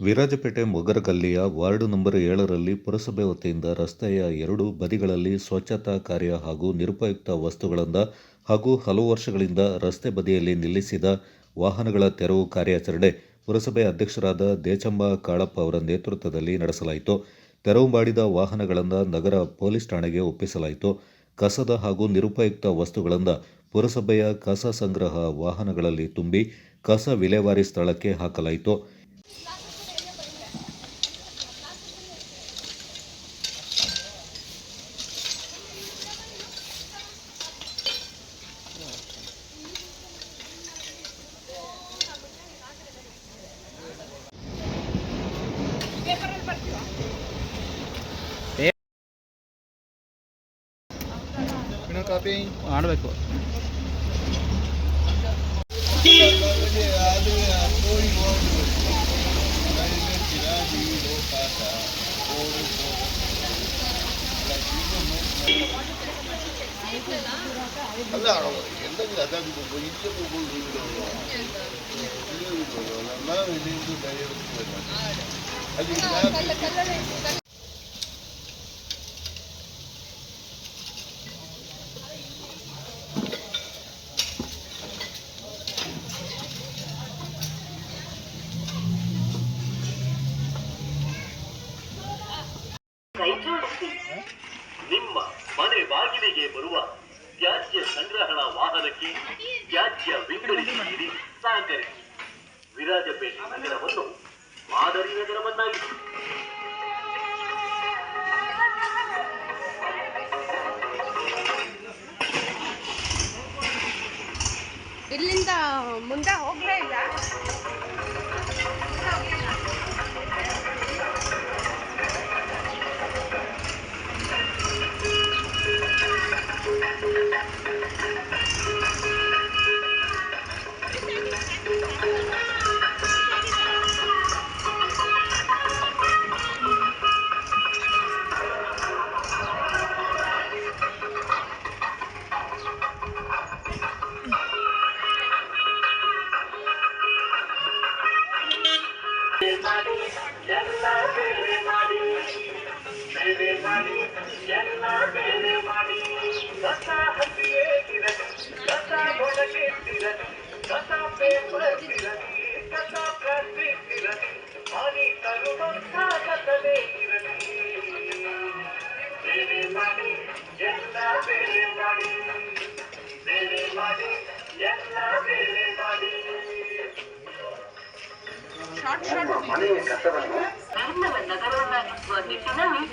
Virajpet ಮೊಗರಗಲ್ಲಿಯ ward number ಏಳರಲ್ಲಿ ಪುರಸಭೆ ವತಿಯಿಂದ ರಸ್ತೆಯ ಎರಡೂ ಬದಿಗಳಲ್ಲಿ ಸ್ವಚ್ಛತಾ ಕಾರ್ಯ ಹಾಗೂ ನಿರುಪಯುಕ್ತ ವಸ್ತುಗಳಿಂದ ಹಾಗೂ ಹಲವು ವರ್ಷಗಳಿಂದ ರಸ್ತೆ ಬದಿಯಲ್ಲಿ ನಿಲ್ಲಿಸಿದ ವಾಹನಗಳ ತೆರವು ಕಾರ್ಯಾಚರಣೆ ಪುರಸಭೆ ಅಧ್ಯಕ್ಷರಾದ ದೇಚಂಬ ಕಾಳಪ್ಪ ಅವರ ನೇತೃತ್ವದಲ್ಲಿ ನಡೆಸಲಾಯಿತು. ತೆರವು ಮಾಡಿದ ವಾಹನಗಳನ್ನು ನಗರ ಪೊಲೀಸ್ ಠಾಣೆಗೆ ಒಪ್ಪಿಸಲಾಯಿತು. ಕಸದ ಹಾಗೂ ನಿರುಪಯುಕ್ತ ವಸ್ತುಗಳಿಂದ ಪುರಸಭೆಯ ಕಸ ಸಂಗ್ರಹ ವಾಹನಗಳಲ್ಲಿ ತುಂಬಿ ಕಸ ವಿಲೇವಾರಿ ಸ್ಥಳಕ್ಕೆ ಹಾಕಲಾಯಿತು. ಮಾಡಬೇಕು ಅಲ್ಲ ಎಲ್ಲರಿಗೂ ಅದಾಗಿ ಇಲ್ಲಿ ತಗೊಂಡು ನಮ್ಮ ಇಲ್ಲಿ ಬರುವ ತ್ಯಾಜ್ಯ ಸಂಗ್ರಹಣಾ ವಾಹನಕ್ಕೆ ತ್ಯಾಜ್ಯ ವಿಂಗಡಿಸಿ ನೀಡಿ ಸಹಕರಿಸಿ ವಿರಾಜಪೇಟೆ ನಗರವನ್ನು ಮಾದರಿ ನಗರವನ್ನಾಗಿಸಿ ಇಲ್ಲಿಂದ ಮುಂದೆ ಹೋಗ್ಲೇ ಇಲ್ಲ. ನಗರವನ್ನಾಗಿಸುವ ನಿಟ್ಟಿನಲ್ಲಿ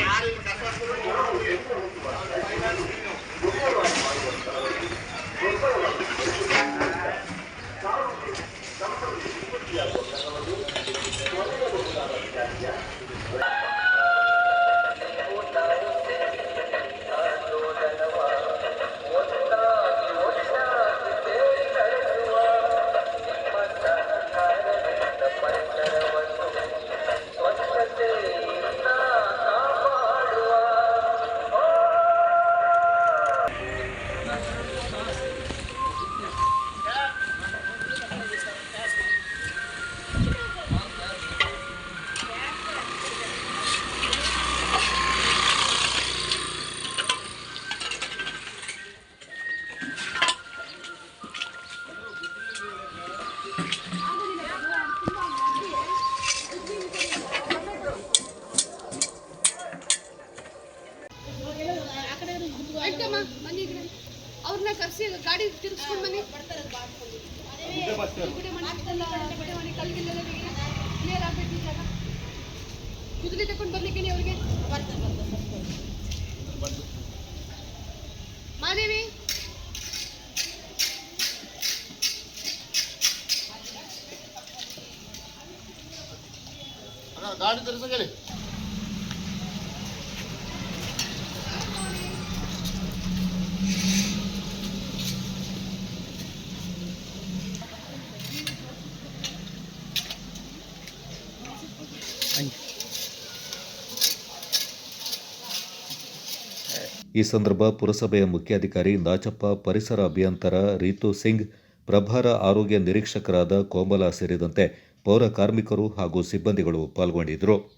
ಯಾರು ಬನ್ನಿ ಈ ಕಡೆ. ಅವ್ರನ್ನ ಕರ್ಸಿ ಗಾಡಿ ತಿರ್ಗಿಸ್ಕೊಂಡು ಬನ್ನಿ. ಕ್ಲಿಯರ್ ಆಗ್ಬೇಕು ಈ ಜಾಗ ಕುದುರೆ ತಗೊಂಡು ಬರ್ಲಿಕ್ಕೆ ಅವ್ರಿಗೆ. ಮಾದೇವಿ. ಗಾಡಿ ತರಿಸಕ್ಕೆ ಈ ಸಂದರ್ಭ ಪುರಸಭೆಯ ಮುಖ್ಯಾಧಿಕಾರಿ ನಾಚಪ್ಪ, ಪರಿಸರ ಅಭಿಯಂತರ ರೀತು ಸಿಂಗ್, ಪ್ರಭಾರ ಆರೋಗ್ಯ ನಿರೀಕ್ಷಕರಾದ ಕೋಮಲ ಸೇರಿದಂತೆ ಪೌರ ಕಾರ್ಮಿಕರು ಹಾಗೂ ಸಿಬ್ಬಂದಿಗಳು ಪಾಲ್ಗೊಂಡಿದ್ದರು.